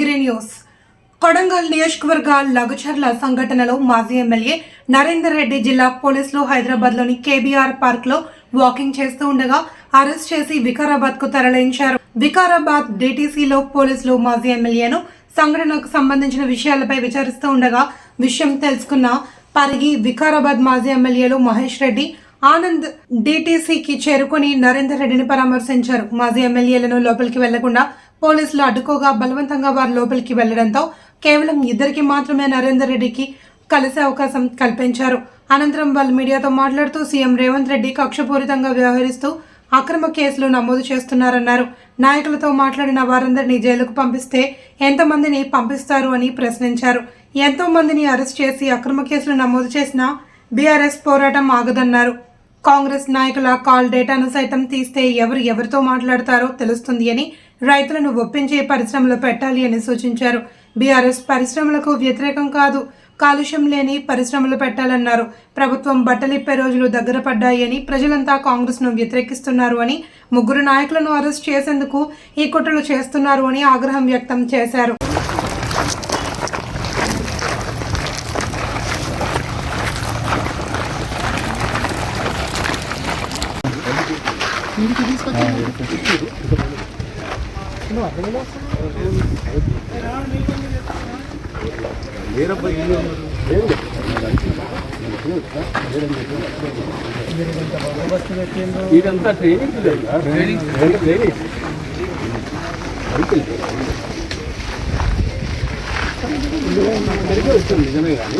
Udayagiri news Kodangal నియోజకవర్గ లఘుచర్ల సంఘటనలో మాజీ ఎమ్మెల్యే నరేందర్ రెడ్డి జిల్లా పోలీసులు హైదరాబాద్లోని కేబీఆర్ పార్క్లో వాకింగ్ చేస్తూ ఉండగా అరెస్ట్ చేసి వికారాబాద్కు తరలించారు. వికారాబాద్ డిటిసిలో పోలీసులు మాజీ ఎమ్మెల్యేను సంఘటనకు సంబంధించిన విషయాలపై విచారిస్తూ ఉండగా విషయం తెలుసుకున్న పరిగి వికారాబాద్ మాజీ ఎమ్మెల్యేలు మహేష్ రెడ్డి ఆనంద్ డీటీసీకి చేరుకుని నరేందర్ రెడ్డిని పరామర్శించారు. మాజీ ఎమ్మెల్యేలను లోపలికి వెళ్ళకుండా పోలీసులు అడ్డుకోగా బలవంతంగా వారు లోపలికి వెళ్ళడంతో కేవలం ఇద్దరికి మాత్రమే నరేందర్ రెడ్డికి కలిసే అవకాశం కల్పించారు. అనంతరం వాళ్ళు మీడియాతో మాట్లాడుతూ సీఎం రేవంత్ రెడ్డి కక్షపూరితంగా వ్యవహరిస్తూ అక్రమ కేసులు నమోదు చేస్తున్నారన్నారు. నాయకులతో మాట్లాడిన వారందరినీ జైలుకు పంపిస్తే ఎంతమందిని పంపిస్తారు అని ప్రశ్నించారు. ఎంతో మందిని అరెస్ట్ చేసి అక్రమ కేసులు నమోదు చేసినా బీఆర్ఎస్ పోరాటం ఆగదన్నారు. కాంగ్రెస్ నాయకుల కాల్ డేటాను సైతం తీస్తే ఎవరు ఎవరితో మాట్లాడతారో తెలుస్తుంది అని రైతులను ఒప్పించే పరిశ్రమలు పెట్టాలి అని సూచించారు. బీఆర్ఎస్ పరిశ్రమలకు వ్యతిరేకం కాదు. కాలుష్యం లేని పరిశ్రమలు పెట్టాలన్నారు. ప్రభుత్వం బట్టలిప్పే రోజులు దగ్గర పడ్డాయని ప్రజలంతా కాంగ్రెస్ను వ్యతిరేకిస్తున్నారు అని ముగ్గురు నాయకులను అరెస్ట్ చేసేందుకు ఈ కుట్రలు చేస్తున్నారు అని ఆగ్రహం వ్యక్తం చేశారు. ఇదంతా ట్రైనింగ్ ట్రైనింగ్ ట్రైనింగ్ వస్తుంది నిజమే కానీ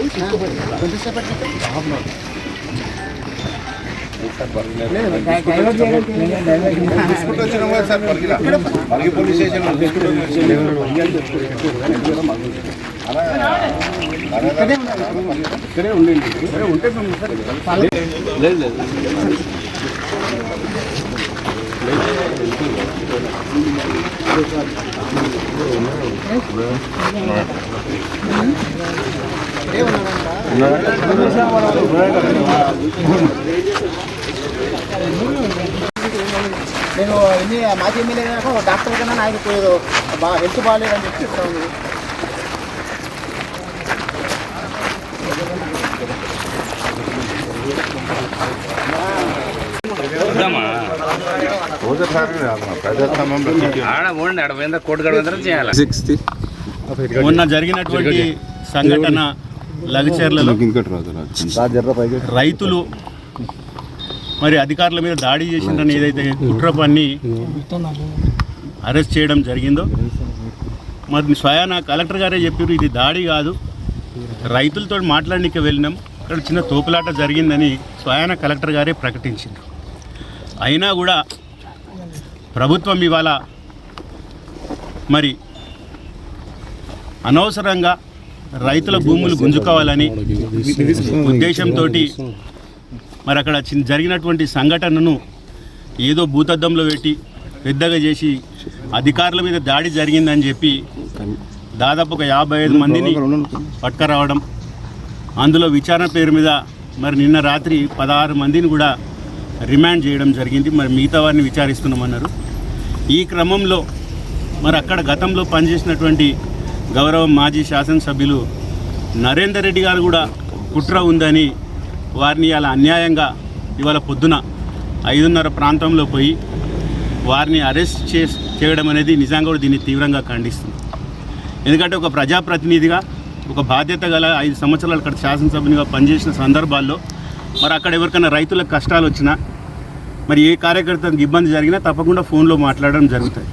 ఇక్కడే ఉండండి ఇక్కడే ఉంటే లేదు లేదు ఎన్ని మాజీ ఎమ్మెల్యే కాక ఒక డాక్టర్ కన్నా నాకు ఏదో బాగా హెల్త్ బాగాలేదని చెప్పి చేయాలి? సిక్స్త్ మొన్న జరిగినటువంటి సంఘటన లగచర్లలో రైతులు మరి అధికారుల మీద దాడి చేసిందని ఏదైతే కుట్రపాన్ని అరెస్ట్ చేయడం జరిగిందో మరి స్వయాన కలెక్టర్ గారే చెప్పారు ఇది దాడి కాదు. రైతులతో మాట్లాడడానికి వెళ్ళినాం. అక్కడ చిన్న తోపులాట జరిగిందని స్వయాన కలెక్టర్ గారే ప్రకటించింది అయినా కూడా ప్రభుత్వం ఇవాళ మరి అనవసరంగా రైతుల భూములు గుంజుకోవాలని ఉద్దేశంతో మరి అక్కడ జరిగినటువంటి సంఘటనను ఏదో భూతద్దంలో పెట్టి పెద్దగా చేసి అధికారుల మీద దాడి జరిగిందని చెప్పి దాదాపు ఒక యాభై ఐదు మందిని పట్టుకరావడం అందులో విచారణ పేరు మీద మరి నిన్న రాత్రి పదహారు మందిని కూడా రిమాండ్ చేయడం జరిగింది. మరి మిగతా వారిని విచారిస్తున్నామన్నారు. ఈ క్రమంలో మరి అక్కడ గతంలో పనిచేసినటువంటి గౌరవ మాజీ శాసనసభ్యులు నరేందర్ రెడ్డి గారు కూడా కుట్ర ఉందని వారిని అలా అన్యాయంగా ఇవాళ పొద్దున ఐదున్నర ప్రాంతంలో పోయి వారిని అరెస్ట్ చే చేయడం అనేది నిజంగా కూడా దీన్ని తీవ్రంగా ఖండిస్తుంది. ఎందుకంటే ఒక ప్రజాప్రతినిధిగా ఒక బాధ్యత గల ఐదు సంవత్సరాలు అక్కడ శాసనసభ్యునిగా పనిచేసిన సందర్భాల్లో మరి అక్కడ ఎవరికైనా రైతులకు కష్టాలు వచ్చినా మరి ఏ కార్యకర్తకు ఇబ్బంది జరిగినా తప్పకుండా ఫోన్లో మాట్లాడడం జరుగుతుంది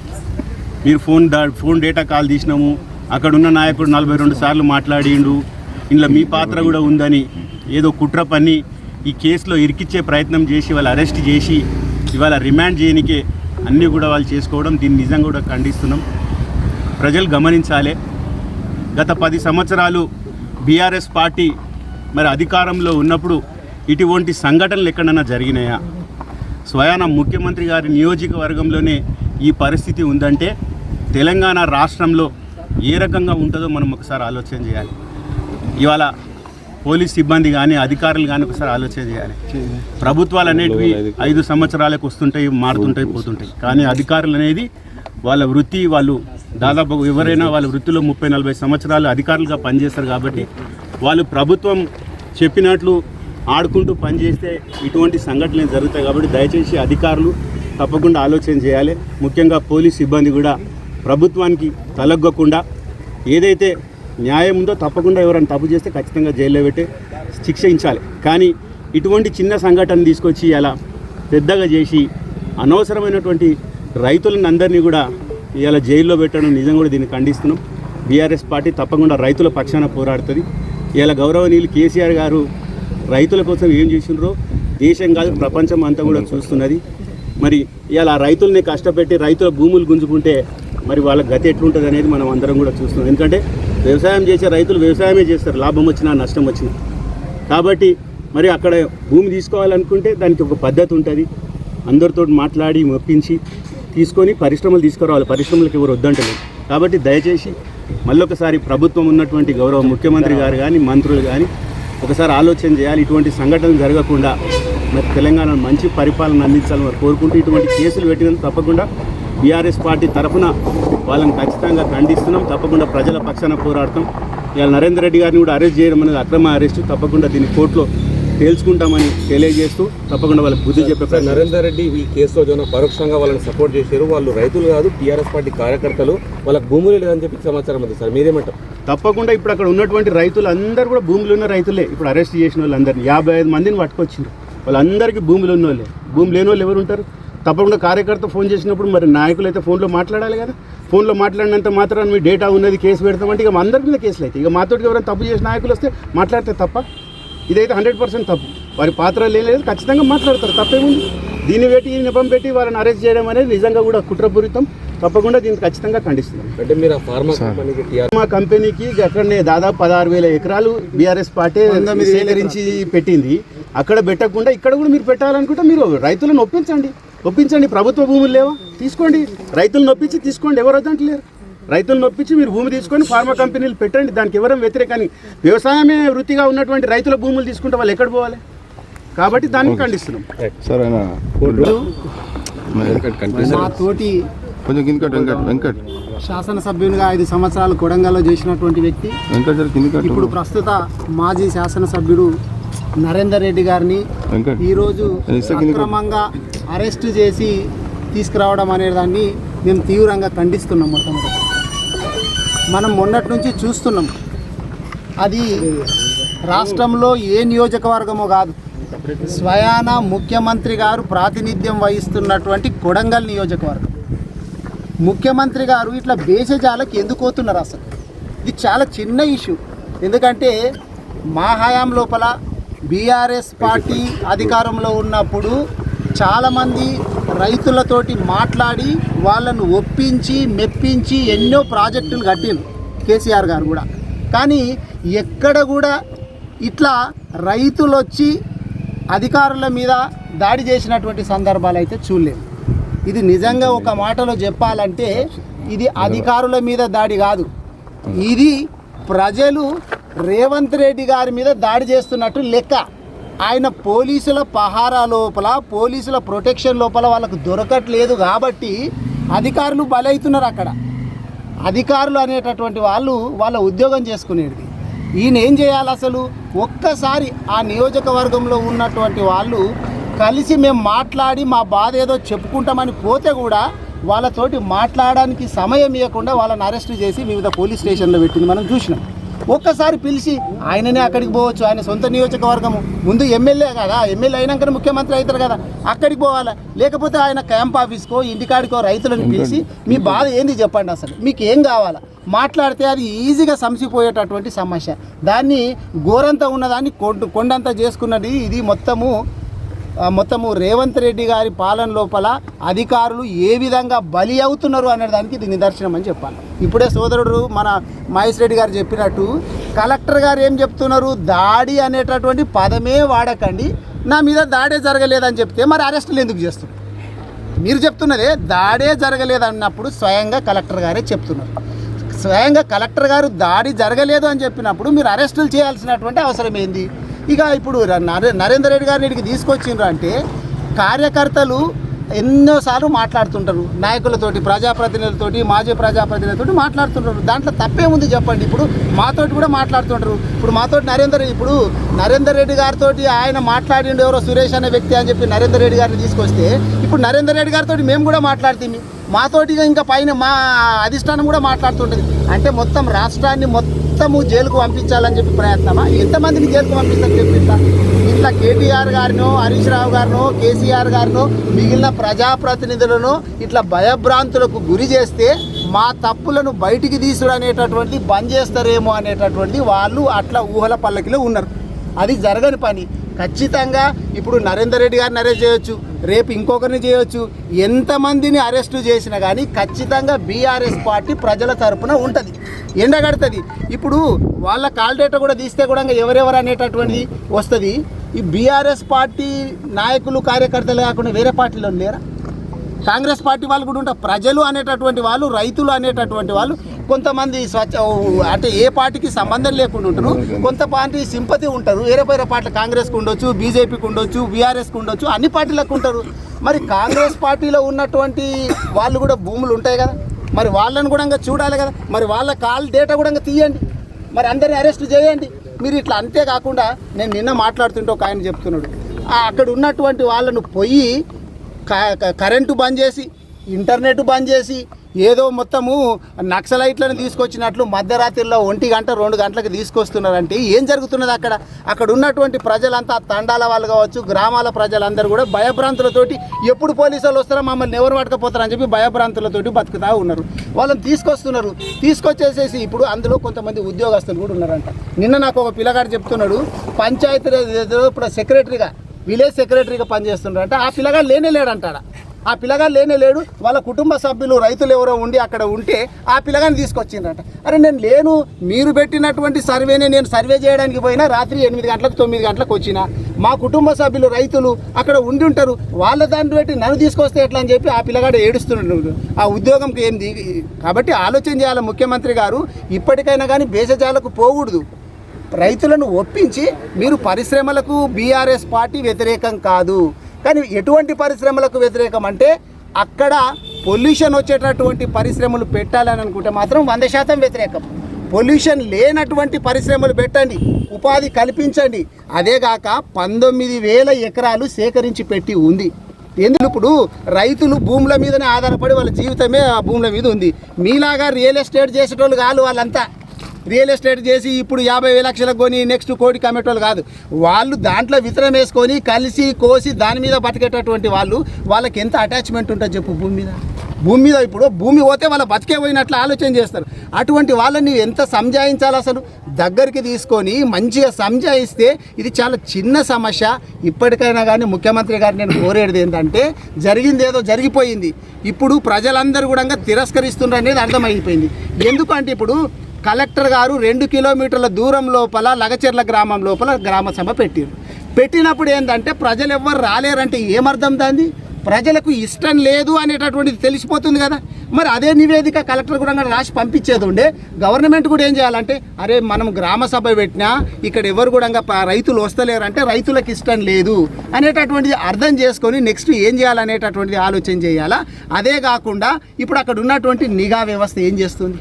మీరు ఫోన్ దా ఫోన్ డేటా కాల్ తీసినాము అక్కడ ఉన్న నాయకుడు నలభై రెండు సార్లు మాట్లాడిండు ఇందులో మీ పాత్ర కూడా ఉందని ఏదో కుట్ర పని ఈ కేసులో ఇరికిచ్చే ప్రయత్నం చేసి వాళ్ళు అరెస్ట్ చేసి ఇవాళ రిమాండ్ చేయనికే అన్నీ కూడా వాళ్ళు చేసుకోవడం దీన్ని నిజంగా కూడా ఖండిస్తున్నాం. ప్రజలు గమనించాలి. గత పది సంవత్సరాలు బీఆర్ఎస్ పార్టీ మరి అధికారంలో ఉన్నప్పుడు ఇటువంటి సంఘటనలు ఎక్కడైనా జరిగినాయా? స్వయాన ముఖ్యమంత్రి గారి నియోజకవర్గంలోనే ఈ పరిస్థితి ఉందంటే తెలంగాణ రాష్ట్రంలో ఏ రకంగా ఉంటుందో మనం ఒకసారి ఆలోచన చేయాలి. ఇవాళ పోలీస్ సిబ్బంది కానీ అధికారులు కానీ ఒకసారి ఆలోచన చేయాలి. ప్రభుత్వాలు అనేటివి ఐదు సంవత్సరాలకు వస్తుంటాయి మారుతుంటాయి పోతుంటాయి. కానీ అధికారులు అనేది వాళ్ళ వృత్తి వాళ్ళు దాదాపు ఎవరైనా వాళ్ళ వృత్తిలో ముప్పై నలభై సంవత్సరాలు అధికారులుగా పనిచేస్తారు కాబట్టి వాళ్ళు ప్రభుత్వం చెప్పినట్లు ఆడుకుంటూ పనిచేస్తే ఇటువంటి సంఘటనలు జరుగుతాయి కాబట్టి దయచేసి అధికారులు తప్పకుండా ఆలోచన చేయాలి. ముఖ్యంగా పోలీస్ సిబ్బంది కూడా ప్రభుత్వానికి తలగ్గకుండా ఏదైతే న్యాయం ఉందో తప్పకుండా ఎవరైనా తప్పు చేస్తే ఖచ్చితంగా జైల్లో పెట్టి శిక్షించాలి. కానీ ఇటువంటి చిన్న సంఘటన తీసుకొచ్చి ఇలా పెద్దగా చేసి అనవసరమైనటువంటి రైతులను అందరినీ కూడా ఇలా జైల్లో పెట్టడం నిజం కూడా దీన్ని ఖండిస్తున్నాం. బీఆర్ఎస్ పార్టీ తప్పకుండా రైతుల పక్షాన పోరాడుతుంది. ఇలా గౌరవనీయులు కేసీఆర్ గారు రైతుల కోసం ఏం చేసినారో దేశం కాదు ప్రపంచం అంతా కూడా చూస్తున్నది. మరి ఇలా రైతుల్ని కష్టపెట్టి రైతుల భూములు గుంజుకుంటే మరి వాళ్ళ గతి ఎట్లుంటుంది అనేది మనం అందరం కూడా చూస్తున్నాం. ఎందుకంటే వ్యవసాయం చేసే రైతులు వ్యవసాయమే చేస్తారు. లాభం వచ్చినా నష్టం వచ్చినా. కాబట్టి మరి అక్కడ భూమి తీసుకోవాలనుకుంటే దానికి ఒక పద్ధతి ఉంటుంది. అందరితో మాట్లాడి మొప్పించి తీసుకొని పరిశ్రమలు తీసుకురావాలి. పరిశ్రమలకు ఎవరు వద్దంటలేదు. కాబట్టి దయచేసి మళ్ళొకసారి ప్రభుత్వం ఉన్నటువంటి గౌరవ ముఖ్యమంత్రి గారు కానీ మంత్రులు కానీ ఒకసారి ఆలోచన చేయాలి. ఇటువంటి సంఘటనలు జరగకుండా మరి తెలంగాణ మంచి పరిపాలన అందించాలని వారు కోరుకుంటూ ఇటువంటి కేసులు పెట్టినందుకు తప్పకుండా బీఆర్ఎస్ పార్టీ తరఫున వాళ్ళని ఖచ్చితంగా ఖండిస్తున్నాం. తప్పకుండా ప్రజల పక్షాన పోరాడతాం. ఇవాళ నరేందర్ రెడ్డి గారిని కూడా అరెస్ట్ చేయడం అనేది అక్రమ అరెస్టు. తప్పకుండా దీన్ని కోర్టులో తేల్చుకుంటామని తెలియజేస్తూ తప్పకుండా వాళ్ళకి బుద్ధి చెప్పే నరేందర్ రెడ్డి ఈ కేసులో జన పరోక్షంగా వాళ్ళని సపోర్ట్ చేశారు? వాళ్ళు రైతులు కాదు టీఆర్ఎస్ పార్టీ కార్యకర్తలు. వాళ్ళకి భూములు లేదని చెప్పి సమాచారం ఉంది సార్ మీరేమంటారు? తప్పకుండా ఇప్పుడు అక్కడ ఉన్నటువంటి రైతులు అందరూ కూడా భూములు ఉన్న రైతులే. ఇప్పుడు అరెస్ట్ చేసిన వాళ్ళందరినీ యాభై ఐదు మందిని పట్టుకొచ్చిండ్రు. వాళ్ళందరికీ భూములు ఉన్న వాళ్ళే భూమి లేని వాళ్ళు ఎవరు ఉంటారు? తప్పకుండా కార్యకర్త ఫోన్ చేసినప్పుడు మరి నాయకులు అయితే ఫోన్లో మాట్లాడాలి కదా. ఫోన్లో మాట్లాడినంత మాత్రాన్ని మీ డేటా ఉన్నది కేసు పెడతామంటే ఇక మా అందరి మీద కేసులు అయితే ఇక మాతోటి ఎవరైనా తప్పు చేసిన నాయకులు వస్తే మాట్లాడితే తప్ప ఇదైతే హండ్రెడ్ పర్సెంట్ తప్పు. వారి పాత్ర లేదు ఖచ్చితంగా మాట్లాడతారు తప్పేముంది. దీన్ని పెట్టి ఈ నెపం పెట్టి వాళ్ళని అరెస్ట్ చేయడం అనేది నిజంగా కూడా కుట్రపూరితం. తప్పకుండా దీన్ని ఖచ్చితంగా ఖండిస్తున్నాం. అంటే మీరు ఆ ఫార్మా కంపెనీకి టీఆర్ మా కంపెనీకి అక్కడనే దాదాపు పదహారు వేల ఎకరాలు బీఆర్ఎస్ పార్టీ సేకరించి పెట్టింది. అక్కడ పెట్టకుండా ఇక్కడ కూడా మీరు పెట్టాలనుకుంటే మీరు రైతులను ఒప్పించండి. ఒప్పించండి ప్రభుత్వ భూములు లేవా? తీసుకోండి. రైతులను ఒప్పించి తీసుకోండి ఎవరు వద్దంటలేరు. రైతులను ఒప్పించి మీరు భూమి తీసుకొని ఫార్మా కంపెనీలు పెట్టండి దానికి ఎవరం వ్యతిరేకాన్ని వ్యవసాయమే వృత్తిగా ఉన్నటువంటి రైతుల భూములు తీసుకుంటే వాళ్ళు ఎక్కడ పోవాలి? కాబట్టి దాన్ని ఖండిస్తున్నాం. సార్ ఆయన మా తోటి శాసనసభ్యునిగా ఐదు సంవత్సరాలు కొడంగల్లో చేసినటువంటి వ్యక్తి. ఇప్పుడు ప్రస్తుత మాజీ శాసనసభ్యుడు నరేందర్ రెడ్డి గారిని ఈరోజు. అక్రమంగా అరెస్ట్ చేసి తీసుకురావడం అనే దాన్ని మేము తీవ్రంగా ఖండిస్తున్నాం మొట్టమొదటి మనం మొన్నటి నుంచి చూస్తున్నాం. అది రాష్ట్రంలో ఏ నియోజకవర్గమో కాదు. స్వయాన ముఖ్యమంత్రి గారు ప్రాతినిధ్యం వహిస్తున్నటువంటి కొడంగల్ నియోజకవర్గం. ముఖ్యమంత్రి గారు ఇట్లా బేసజాలకు ఎందుకు పోతున్నారు అసలు? ఇది చాలా చిన్న ఇష్యూ. ఎందుకంటే మా హయాం లోపల బీఆర్ఎస్ పార్టీ అధికారంలో ఉన్నప్పుడు చాలామంది రైతులతోటి మాట్లాడి వాళ్ళను ఒప్పించి మెప్పించి ఎన్నో ప్రాజెక్టులు కట్టిండ్రు కేసీఆర్ గారు కూడా. కానీ ఎక్కడ కూడా ఇట్లా రైతులు వచ్చి అధికారుల మీద దాడి చేసినటువంటి సందర్భాలు అయితే చూడలేము ఇది నిజంగా ఒక మాటలో చెప్పాలంటే ఇది అధికారుల మీద దాడి కాదు. ఇది ప్రజలు రేవంత్ రెడ్డి గారి మీద దాడి చేస్తున్నట్టు లెక్క. ఆయన పోలీసుల పహారా లోపల పోలీసుల ప్రొటెక్షన్ లోపల వాళ్ళకు దొరకట్లేదు కాబట్టి అధికారులు బలవుతున్నారు అక్కడ. అధికారులు అనేటటువంటి వాళ్ళు వాళ్ళ ఉద్యోగం చేసుకునేది. ఈయన ఏం చేయాలి అసలు? ఒక్కసారి ఆ నియోజకవర్గంలో ఉన్నటువంటి వాళ్ళు కలిసి మేము మాట్లాడి మా బాధ ఏదో చెప్పుకుంటామని పోతే కూడా వాళ్ళతోటి మాట్లాడడానికి సమయం ఇవ్వకుండా వాళ్ళని అరెస్ట్ చేసి వివిధ పోలీస్ స్టేషన్లో పెట్టింది. మనం చూసినాం. ఒక్కసారి పిలిచి ఆయననే అక్కడికి పోవచ్చు. ఆయన సొంత నియోజకవర్గము ముందు ఎమ్మెల్యే కదా. ఎమ్మెల్యే అయినాకనే ముఖ్యమంత్రి అవుతారు కదా. అక్కడికి పోవాలా? లేకపోతే ఆయన క్యాంప్ ఆఫీస్కో ఇంటికాడికో రైతులను పిలిచి మీ బాధ ఏంది చెప్పండి అసలు? మీకు ఏం కావాలా? మాట్లాడితే అది ఈజీగా సంసిపోయేటటువంటి సమస్య. దాన్ని గోరంతా ఉన్నదాన్ని కొండ కొండంతా చేసుకున్నది ఇది మొత్తము మొత్తము రేవంత్ రెడ్డి గారి పాలన లోపల అధికారులు ఏ విధంగా బలి అవుతున్నారు అనే దానికి ఇది నిదర్శనం అని చెప్పాలి. ఇప్పుడే సోదరుడు మన మహేష్ రెడ్డి గారు చెప్పినట్టు కలెక్టర్ గారు ఏం చెప్తున్నారు? దాడి అనేటటువంటి పదమే వాడకండి. నా మీద దాడే జరగలేదని చెప్తే మరి అరెస్టులు ఎందుకు చేస్తున్నారు? మీరు చెప్తున్నదే దాడే జరగలేదన్నప్పుడు స్వయంగా కలెక్టర్ గారే చెప్తున్నారు. స్వయంగా కలెక్టర్ గారు దాడి జరగలేదు అని చెప్పినప్పుడు మీరు అరెస్టులు చేయాల్సినటువంటి అవసరం ఏంది? ఇక ఇప్పుడు నరే- నరేందర్ రెడ్డి గారిని ఇక్కడికి తీసుకొచ్చిండ్రు అంటే కార్యకర్తలు ఎన్నోసార్లు మాట్లాడుతుంటారు. నాయకులతోటి ప్రజాప్రతినిధులతోటి మాజీ ప్రజాప్రతినిధులతోటి మాట్లాడుతుంటారు. దాంట్లో తప్పేముంది చెప్పండి. ఇప్పుడు మాతోటి కూడా మాట్లాడుతుంటారు. ఇప్పుడు మాతోటి నరేందర్ ఇప్పుడు నరేందర్ రెడ్డి గారితో ఆయన మాట్లాడిండు ఎవరో సురేష్ అనే వ్యక్తి అని చెప్పి నరేందర్ రెడ్డి గారిని తీసుకొస్తే ఇప్పుడు నరేందర్ రెడ్డి గారితో మేము కూడా మాట్లాడుతుంది మాతోటి ఇంకా పైన మా అధిష్టానం కూడా మాట్లాడుతుంటుంది. అంటే మొత్తం రాష్ట్రాన్ని మొత్తము జైలుకు పంపించాలని చెప్పి ప్రయత్నమా? ఎంతమందిని జైలుకు పంపిస్తారు చెప్పి ఇట్లా. ఇట్లా కేటీఆర్ గారినో హరీష్ రావు గారినో కేసీఆర్ గారినో మిగిలిన ప్రజాప్రతినిధులను ఇట్లా భయభ్రాంతులకు గురి చేస్తే మా తప్పులను బయటికి తీసుడు అనేటటువంటిది బంద్ చేస్తారేమో అనేటటువంటిది వాళ్ళు అట్లా ఊహల పల్లకిలో ఉన్నారు. అది జరగని పని. ఖచ్చితంగా ఇప్పుడు నరేందర్ రెడ్డి గారిని అరెస్ట్ చేయొచ్చు రేపు ఇంకొకరిని చేయొచ్చు ఎంతమందిని అరెస్ట్ చేసినా కానీ ఖచ్చితంగా బీఆర్ఎస్ పార్టీ ప్రజల తరపున ఉంటుంది ఎండగడుతుంది. ఇప్పుడు వాళ్ళ కాల్ డేటా కూడా తీస్తే కూడా ఎవరెవరు అనేటటువంటిది వస్తుంది. ఈ బీఆర్ఎస్ పార్టీ నాయకులు కార్యకర్తలు కాకుండా వేరే పార్టీలో లేరా? కాంగ్రెస్ పార్టీ వాళ్ళు కూడా ఉంటారు. ప్రజలు అనేటటువంటి వాళ్ళు రైతులు అనేటటువంటి వాళ్ళు కొంతమంది స్వచ్ఛ అంటే ఏ పార్టీకి సంబంధం లేకుండా ఉంటారు. కొంత పార్టీ సింపతి ఉంటారు. వేరే వేరే పార్టీ కాంగ్రెస్కి ఉండొచ్చు బీజేపీకి ఉండొచ్చు బీఆర్ఎస్కి ఉండొచ్చు అన్ని పార్టీలకు ఉంటారు. మరి కాంగ్రెస్ పార్టీలో ఉన్నటువంటి వాళ్ళు కూడా భూములు ఉంటాయి కదా. మరి వాళ్ళని కూడా ఇంకా చూడాలి కదా. మరి వాళ్ళ కాల్ డేటా కూడా ఇంకా తీయండి. మరి అందరిని అరెస్ట్ చేయండి. మీరు ఇట్లా అంతేకాకుండా నేను నిన్న మాట్లాడుతుంటే ఒక ఆయన చెప్తున్నాడు. అక్కడ ఉన్నటువంటి వాళ్ళను పోయి క- కరెంటు బంద్ చేసి ఇంటర్నెట్ బంద్ చేసి ఏదో మొత్తము నక్సలైట్లను తీసుకొచ్చినట్లు మధ్యరాత్రిలో ఒంటి గంట రెండు గంటలకు తీసుకొస్తున్నారంటే ఏం జరుగుతున్నది అక్కడ? అక్కడ ఉన్నటువంటి ప్రజలంతా తండాల వాళ్ళు కావచ్చు గ్రామాల ప్రజలందరూ కూడా భయభ్రాంతులతోటి ఎప్పుడు పోలీసు వాళ్ళు వస్తారో మమ్మల్ని ఎవరు పట్టకపోతారని చెప్పి భయభ్రాంతులతోటి బతుకుతా ఉన్నారు. వాళ్ళని తీసుకొస్తున్నారు. తీసుకొచ్చేసేసి ఇప్పుడు అందులో కొంతమంది ఉద్యోగస్తులు కూడా ఉన్నారంట. నిన్న నాకు ఒక పిల్లగాడు చెప్తున్నాడు పంచాయతీ ఇప్పుడు సెక్రటరీగా విలేజ్ సెక్రటరీగా పనిచేస్తుండ్రు ఆ పిల్లగాడు లేనే లేడంటాడ? ఆ పిల్లగాడు లేనే లేడు. వాళ్ళ కుటుంబ సభ్యులు రైతులు ఎవరో ఉండి అక్కడ ఉంటే ఆ పిల్లగాని తీసుకొచ్చిండ్రట. అరే నేను లేను. మీరు పెట్టినటువంటి సర్వేనే నేను సర్వే చేయడానికి పోయినా రాత్రి ఎనిమిది గంటలకు తొమ్మిది గంటలకు వచ్చిన. మా కుటుంబ సభ్యులు రైతులు అక్కడ ఉండి ఉంటారు. వాళ్ళ దాన్ని పెట్టి నన్ను తీసుకొస్తే ఎట్లా అని చెప్పి ఆ పిల్లగాడు ఏడుస్తున్నాడు. ఆ ఉద్యోగంకి ఏం దిగి కాబట్టి ఆలోచన చేయాలి ముఖ్యమంత్రి గారు. ఇప్పటికైనా కానీ బేసజాలకు పోకూడదు. రైతులను ఒప్పించి మీరు పరిశ్రమలకు బీఆర్ఎస్ పార్టీ వ్యతిరేకం కాదు. కానీ ఎటువంటి పరిశ్రమలకు వ్యతిరేకం అంటే అక్కడ పొల్యూషన్ వచ్చేటటువంటి పరిశ్రమలు పెట్టాలని అనుకుంటే మాత్రం వంద శాతం వ్యతిరేకం. పొల్యూషన్ లేనటువంటి పరిశ్రమలు పెట్టండి ఉపాధి కల్పించండి. అదేగాక పంతొమ్మిది వేల ఎకరాలు సేకరించి పెట్టి ఉంది. ఎందుకు ఇప్పుడు రైతులు భూముల మీదనే ఆధారపడి వాళ్ళ జీవితమే ఆ భూముల మీద ఉంది. మీలాగా రియల్ ఎస్టేట్ చేసేటోళ్ళు కాదు వాళ్ళంతా. రియల్ ఎస్టేట్ చేసి ఇప్పుడు యాభై వేల లక్షలకు కొని నెక్స్ట్ కోటి కమ్మేటోళ్ళు కాదు. వాళ్ళు దాంట్లో విత్తనం వేసుకొని కలిసి కోసి దాని మీద బతికేటటువంటి వాళ్ళు వాళ్ళకి ఎంత అటాచ్మెంట్ ఉంటుంది చెప్పు భూమి మీద? భూమి మీద ఇప్పుడు భూమి పోతే వాళ్ళ బతికే పోయినట్లు ఆలోచన చేస్తారు. అటువంటి వాళ్ళని ఎంత సంజాయించాలి అసలు? దగ్గరికి తీసుకొని మంచిగా సంజాయిస్తే ఇది చాలా చిన్న సమస్య. ఇప్పటికైనా కానీ ముఖ్యమంత్రి గారు నేను కోరేది ఏంటంటే జరిగింది ఏదో జరిగిపోయింది. ఇప్పుడు ప్రజలందరూ కూడా తిరస్కరిస్తున్నారు అనేది అర్థమైపోయింది. ఎందుకంటే ఇప్పుడు కలెక్టర్ గారు రెండు కిలోమీటర్ల దూరం లోపల లగచెర్ల గ్రామం లోపల గ్రామ సభ పెట్టారు. పెట్టినప్పుడు ఏంటంటే ప్రజలు ఎవ్వరు రాలేరంటే ఏమర్థం దాన్ని ప్రజలకు ఇష్టం లేదు అనేటటువంటిది తెలిసిపోతుంది కదా. మరి అదే నివేదిక కలెక్టర్ కూడా రాసి పంపించేది ఉండే. గవర్నమెంట్ కూడా ఏం చేయాలంటే అరే మనం గ్రామ సభ పెట్టినా ఇక్కడ ఎవరు కూడా రైతులు వస్తలేరంటే రైతులకు ఇష్టం లేదు అనేటటువంటిది అర్థం చేసుకొని నెక్స్ట్ ఏం చేయాలనేటటువంటిది ఆలోచన చేయాలా? అదే కాకుండా ఇప్పుడు అక్కడ ఉన్నటువంటి నిఘా వ్యవస్థ ఏం చేస్తుంది?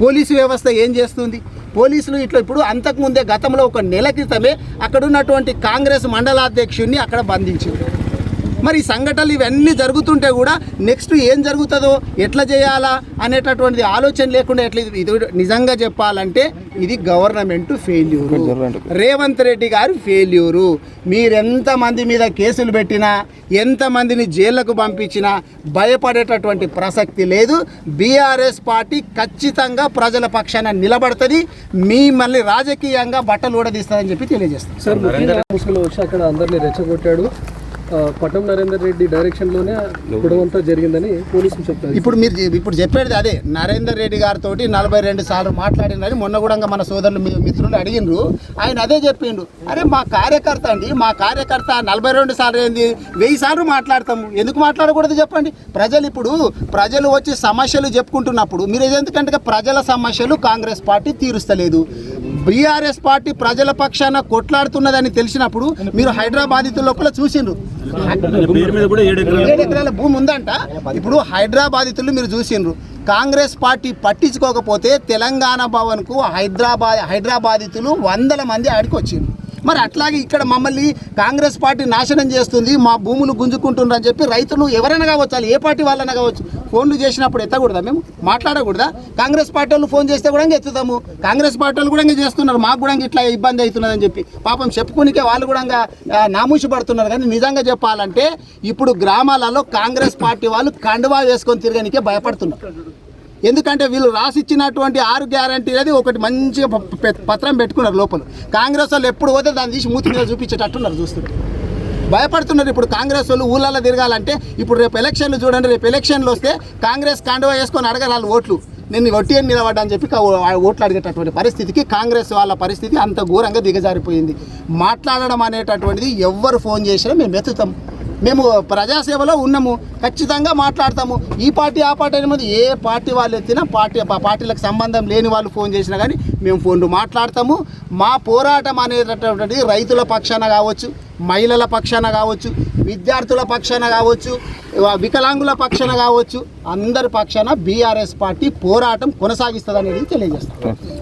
పోలీసు వ్యవస్థ ఏం చేస్తుంది? పోలీసులు ఇట్లా ఇప్పుడు అంతకుముందే గతంలో ఒక నెల క్రితమే అక్కడ ఉన్నటువంటి కాంగ్రెస్ మండలాధ్యక్షుడిని అక్కడ బంధించింది మరి ఈ సంఘటనలు ఇవన్నీ జరుగుతుంటే కూడా నెక్స్ట్ ఏం జరుగుతుందో ఎట్లా చేయాలా అనేటటువంటిది ఆలోచన లేకుండా ఎట్లా ఇది నిజంగా చెప్పాలంటే ఇది గవర్నమెంట్ ఫెయిల్యూరు. రేవంత్ రెడ్డి గారు ఫెయిల్యూరు. మీరెంత మంది మీద కేసులు పెట్టినా ఎంతమందిని జైళ్ళకు పంపించినా భయపడేటటువంటి ప్రసక్తి లేదు. బీఆర్ఎస్ పార్టీ ఖచ్చితంగా ప్రజల పక్షాన నిలబడుతుంది. మీ మళ్ళీ రాజకీయంగా బట్టలు ఊడదీస్తుందని చెప్పి తెలియజేస్తాం. సార్ ముఖ్యంగా ముసుగులో వచ్చి అక్కడ అందరినీ రెచ్చగొట్టాడు. పటం నరేందర్ రెడ్డి డైరెక్షన్లోనే అంతా జరిగిందని పోలీసులు చెప్తారు. ఇప్పుడు మీరు ఇప్పుడు చెప్పేది అదే నరేందర్ రెడ్డి గారితో నలభై రెండు సార్లు మాట్లాడినని మొన్న కూడా మన సోదరులు మీ మిత్రులు అడిగిండ్రు ఆయన అదే చెప్పిండు. అరే మా కార్యకర్త అండి మా కార్యకర్త నలభై రెండు సార్లు ఏంది వెయ్యి సార్లు మాట్లాడతాము. ఎందుకు మాట్లాడకూడదు చెప్పండి? ప్రజలు ఇప్పుడు ప్రజలు వచ్చి సమస్యలు చెప్పుకుంటున్నప్పుడు మీరు ఎందుకంటే ప్రజల సమస్యలు కాంగ్రెస్ పార్టీ తీరుస్తలేదు. బీఆర్ఎస్ పార్టీ ప్రజల పక్షాన కొట్లాడుతున్నదని తెలిసినప్పుడు మీరు హైదరాబాద్ లోపల చూసిండ్రు. ఏడు ఎకరాల భూమి ఉందంట. ఇప్పుడు హైదరాబాదితులు మీరు చూసిండ్రు. కాంగ్రెస్ పార్టీ పట్టించుకోకపోతే తెలంగాణ భవన్కు హైదరాబాద్ హైదరాబాదితులు వందల మంది ఆడికి వచ్చిండ్రు. మరి అట్లాగే ఇక్కడ మమ్మల్ని కాంగ్రెస్ పార్టీ నాశనం చేస్తుంది మా భూములు గుంజుకుంటున్నారు అని చెప్పి రైతులు ఎవరైనా కావచ్చు ఏ పార్టీ వాళ్ళైనా కావచ్చు ఫోన్లు చేసినప్పుడు ఎత్తకూడదా మేము? మాట్లాడకూడదా? కాంగ్రెస్ పార్టీ వాళ్ళు ఫోన్ చేస్తే కూడా ఇంకా ఎత్తుతాము. కాంగ్రెస్ పార్టీ వాళ్ళు కూడా ఇంకా చేస్తున్నారు మాకు కూడా ఇట్లా ఇబ్బంది అవుతున్నదని చెప్పి. పాపం చెప్పుకునికే వాళ్ళు కూడా ఇంకా, నామూసి పడుతున్నారు. కానీ నిజంగా చెప్పాలంటే ఇప్పుడు గ్రామాలలో కాంగ్రెస్ పార్టీ వాళ్ళు కండువా వేసుకొని తిరగనికే భయపడుతున్నారు. ఎందుకంటే వీళ్ళు రాసిచ్చినటువంటి ఆరు గ్యారంటీ అనేది ఒకటి మంచిగా ప- పత్రం పెట్టుకున్నారు లోపల. కాంగ్రెస్ వాళ్ళు ఎప్పుడు పోతే దాన్ని తీసి మూతి మీద చూపించేటట్టున్నారు చూస్తుంటే భయపడుతున్నారు ఇప్పుడు కాంగ్రెస్ వాళ్ళు ఊళ్ళల్లో తిరగాలంటే ఇప్పుడు రేపు ఎలక్షన్లు చూడండి రేపు ఎలక్షన్లు వస్తే కాంగ్రెస్ కాండువా వేసుకొని అడగాలి వాళ్ళు ఓట్లు. నేను ఒట్టి అని నిలబడ్డా అని చెప్పి ఓట్లు అడిగేటటువంటి పరిస్థితికి కాంగ్రెస్ వాళ్ళ పరిస్థితి అంత ఘోరంగా దిగజారిపోయింది. మాట్లాడడం అనేటటువంటిది ఎవ్వరు ఫోన్ చేసినా మేము ఎత్తుతాం మేము ప్రజాసేవలో ఉన్నాము ఖచ్చితంగా మాట్లాడతాము. ఈ పార్టీ ఆ పార్టీ అనే ఏ పార్టీ వాళ్ళు ఎత్తినా పార్టీ పార్టీలకు సంబంధం లేని వాళ్ళు ఫోన్ చేసినా కానీ మేము ఫోన్లు మాట్లాడతాము. మా పోరాటం అనేటటువంటిది రైతుల పక్షాన కావచ్చు మహిళల పక్షాన కావచ్చు విద్యార్థుల పక్షాన కావచ్చు వికలాంగుల పక్షాన కావచ్చు అందరి పక్షాన బీఆర్ఎస్ పార్టీ పోరాటం కొనసాగిస్తుంది అనేది తెలియజేస్తాం